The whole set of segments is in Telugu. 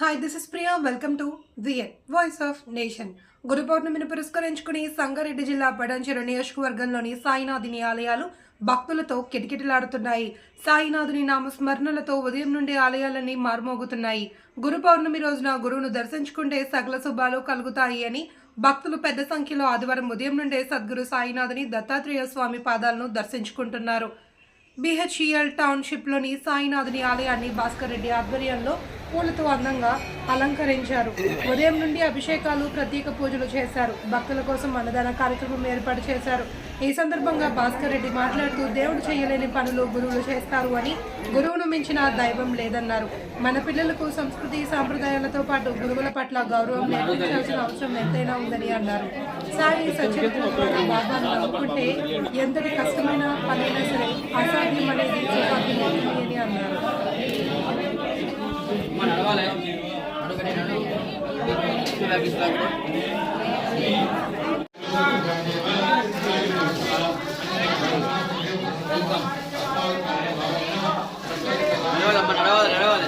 Hi this is Priya welcome to VN voice of nation గురు పౌర్ణమిని పురస్కరించుకుని సంగారెడ్డి జిల్లా పడంచెరు నియోజకవర్గంలోని సాయినాథుని ఆలయాలు భక్తులతో కిటకిటలాడుతున్నాయి. సాయినాథుని నామస్మరణలతో ఉదయం నుండి ఆలయాలన్నీ మార్మోగుతున్నాయి. గురు పౌర్ణమి రోజున గురువును దర్శించుకుంటే సకల శుభాలు కలుగుతాయి అని భక్తులు పెద్ద సంఖ్యలో ఆదివారం ఉదయం నుండే సద్గురు సాయినాథుని దత్తాత్రేయ స్వామి పాదాలను దర్శించుకుంటున్నారు. బిహెచ్ఈఎల్ టౌన్షిప్లోని సాయినాథుని ఆలయాన్ని భాస్కర్ రెడ్డి ఆధ్వర్యంలో పూలతో అందంగా అలంకరించారు. ఉదయం నుండి అభిషేకాలు ప్రత్యేక పూజలు చేశారు. భక్తుల కోసం అన్నదాన కార్యక్రమం ఏర్పాటు చేశారు. ఈ సందర్భంగా భాస్కర్ రెడ్డి మాట్లాడుతూ దేవుడు చేయలేని పనులు గురువులు చేస్తారు అని గురువును మించిన దైవం లేదన్నారు. మన పిల్లలకు సంస్కృతి సాంప్రదాయాలతో పాటు గురువుల పట్ల గౌరవం నేర్పించాల్సిన అవసరం ఎంతైనా ఉందని అన్నారు. సాయి సచరిత్రలో బాబాను నమ్ముకుంటే ఎంతటి కష్టమైన పనైనా సరే అసాధ్యం అనేది అని అన్నారు. నడవాలి నడవాలి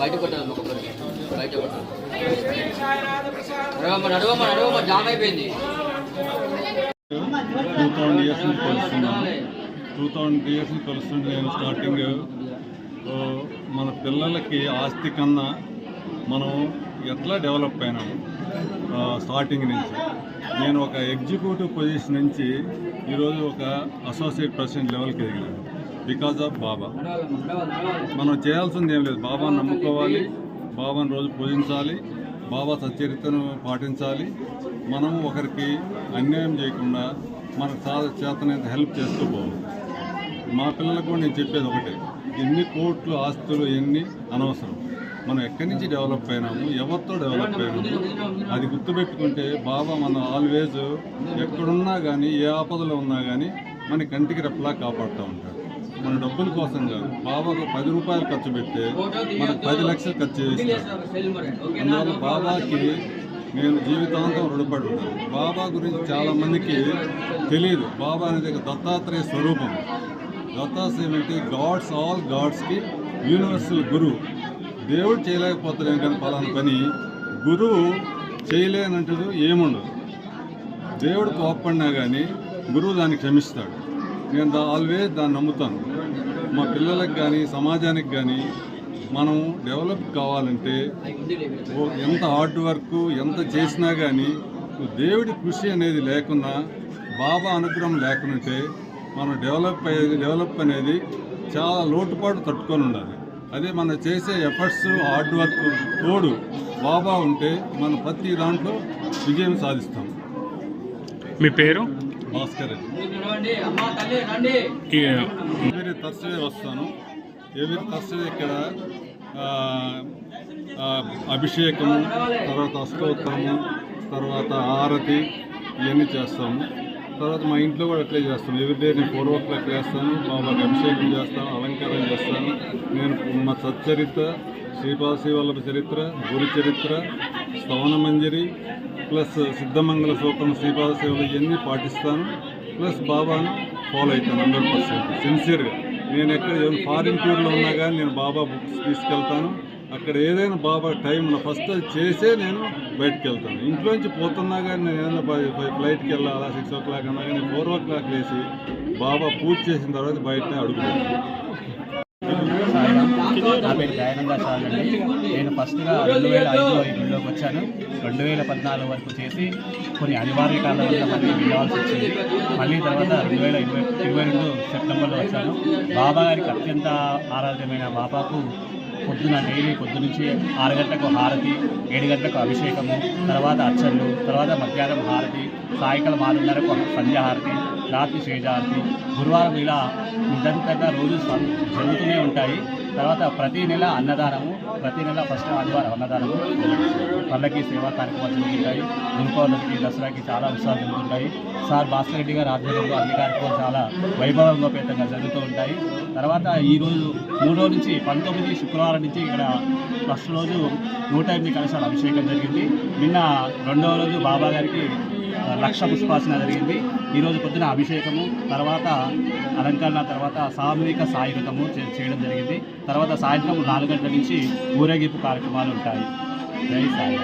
బయట కొట్టాలి ఒక్కొక్కరికి బయట కొట్టాలి నడవమ్మ నడవమ్మ నడవమ్మ జామ్ అయిపోయింది టూ థౌజండ్ ఇయర్స్ నుంచి కలుస్తున్నాను. టూ థౌజండ్ ఇయర్స్ నుంచి కలుస్తుంటే నేను స్టార్టింగ్. మన పిల్లలకి ఆస్తి కన్నా మనం ఎట్లా డెవలప్ అయినాము స్టార్టింగ్ నుంచి. నేను ఒక ఎగ్జిక్యూటివ్ పొజిషన్ నుంచి ఈరోజు ఒక అసోసియేట్ ప్రెసిడెంట్ లెవెల్కి ఎదిగాను బికాజ్ ఆఫ్ బాబా మనం చేయాల్సింది ఏం లేదు. బాబాను నమ్ముకోవాలి. బాబాను రోజు పూజించాలి. బాబా సచ్చరితను పాటించాలి. మనము ఒకరికి అన్యాయం చేయకుండా మనకు చా చేతనైతే హెల్ప్ చేస్తూ పోవాలి. మా పిల్లలకు కూడా నేను చెప్పేది ఒకటే. ఎన్ని కోట్లు ఆస్తులు ఎన్ని అనవసరం. మనం ఎక్కడి నుంచి డెవలప్ అయినాము ఎవరితో డెవలప్ అయినాము? అది గుర్తుపెట్టుకుంటే బాబా మన ఆల్వేజ్ ఎక్కడున్నా కానీ ఏ ఆపదలో ఉన్నా కానీ మన కంటికి రెప్పలా కాపాడుతూ ఉంటాడు. మన డబ్బుల కోసం కాదు. బాబాకు పది రూపాయలు ఖర్చు పెడితే మనకు పది లక్షలు ఖర్చు చేస్తాడు అందువల్ల బాబాకి నేను జీవితాంతం రుణపడి ఉంటాను బాబా గురించి చాలా మందికి తెలియదు. బాబా అనేది ఒక దత్తాత్రేయ స్వరూపం. దత్తాత్రేయం అంటే గాడ్స్ ఆల్ గాడ్స్కి యూనివర్సల్ గురువు. దేవుడు చేయలేకపోతున్నాం కానీ పలానా పని గురువు చేయలేనంటది ఏముండదు. దేవుడు కోప్పడినా కానీ గురువు దాన్ని క్షమిస్తాడు. నేను దా ఆల్వేస్ దాన్ని నమ్ముతాను. మా పిల్లలకు కానీ సమాజానికి కానీ మనం డెవలప్ కావాలంటే ఎంత హార్డ్ వర్క్ ఎంత చేసినా కానీ దేవుడి కృషి అనేది లేకున్నా బాబా అనుగ్రహం లేకుంటే మనం డెవలప్ అయ్యేది డెవలప్ అనేది చాలా లోటుపాటు తట్టుకొని ఉండాలి. అదే మనం చేసే ఎఫర్ట్స్ హార్డ్ వర్క్ తోడు బాబా ఉంటే మనం ప్రతి దాంట్లో విజయం సాధిస్తాం. మీ పేరు? భాస్కర్ రెడ్డి ఎవరి థర్స్డే వస్తాను ఎవరి థర్స్డే ఇక్కడ అభిషేకము తర్వాత అష్టోత్తరము తర్వాత ఆరతి ఇవన్నీ చేస్తాము. తర్వాత మా ఇంట్లో కూడా అట్లే చేస్తాను. ఎవ్రీడే నేను ఫోర్ ఓ క్లాక్ చేస్తాను బాబాకి అభిషేకం చేస్తాను అలంకారం చేస్తాను. నేను మా సచ్చరిత్ర శ్రీపాద శ్రీవల్లభ చరిత్ర గురు చరిత్ర స్తవన మంజరి ప్లస్ సిద్ధమంగళ సూత్రం శ్రీపాద సేవలు ఇవన్నీ పాటిస్తాను. ప్లస్ బాబాను ఫాలో అవుతాను హండ్రెడ్ పర్సెంట్. సిన్సియర్గా. నేను ఎక్కడ ఏమైనా ఫారిన్ టూర్లో ఉన్నా కానీ నేను బాబా బుక్స్ తీసుకెళ్తాను. అక్కడ ఏదైనా బాబా టైం ఫస్ట్ అది చేసే నేను బయటకు వెళ్తాను ఇంట్లోంచి పోతున్నా కానీ నేను ఏదైనా ఫ్లైట్కి వెళ్ళాలా సిక్స్ ఓ క్లాక్ అన్నా కానీ ఫోర్ ఓ క్లాక్ వేసి బాబా పూజ చేసిన తర్వాత బయట అడుగుతాను. పెడతాను. నా పేరు దయానంద సార్ అండి నేను ఫస్ట్గా రెండు వేల ఐదులో ఈ గుడిలోకి వచ్చాను. రెండు వేల పద్నాలుగు వరకు చేసి కొన్ని అనివార్య కారణాల వల్ల మళ్ళీ వెళ్ళాల్సి వచ్చింది. మళ్ళీ తర్వాత రెండు వేల ఇరవై ఇరవై రెండు సెప్టెంబర్లో వచ్చాను. బాబా గారికి అత్యంత ఆరాధ్యమైన బాబాకు పొద్దున డైలీ పొద్దునుంచి ఆరు గంటలకు హారతి ఏడు గంటలకు అభిషేకము తర్వాత అర్చనలు తర్వాత మధ్యాహ్నం హారతి సాయంకాలం ఆరున్నరకు సంధ్యాహారతి రాత్రి శ్రేజారతి గురువారం ఇలా నిరంతరంగా రోజు జరుగుతూనే ఉంటాయి. తర్వాత ప్రతి నెల అన్నదానము ప్రతి నెల ఫస్ట్ ఆదివారం అన్నదానము. పళ్ళకి సేవా కార్యక్రమాలు జరుగుతుంటాయి. దీపావళికి దసరాకి చాలా ఉత్సాహాలు జరుగుతుంటాయి. సార్ భాస్కర్ రెడ్డి గారి ఆధ్వర్యంలో అన్ని కార్యక్రమాలు చాలా వైభవంగోపేతంగా జరుగుతూ ఉంటాయి. తర్వాత ఈరోజు మూడో నుంచి పంతొమ్మిది శుక్రవారం నుంచి ఇక్కడ ఫస్ట్ రోజు నూట ఎనిమిది కలశాల అభిషేకం జరిగింది. నిన్న రెండవ రోజు బాబా గారికి లక్ష పుష్పాసన జరిగింది. ఈరోజు పొద్దున అభిషేకము తర్వాత అలంకరణ తర్వాత సామూహిక సాయుధము చేయడం జరిగింది. తర్వాత సాయంత్రం నాలుగు గంటల నుంచి ఊరేగింపు కార్యక్రమాలు ఉంటాయి. జై సాయి.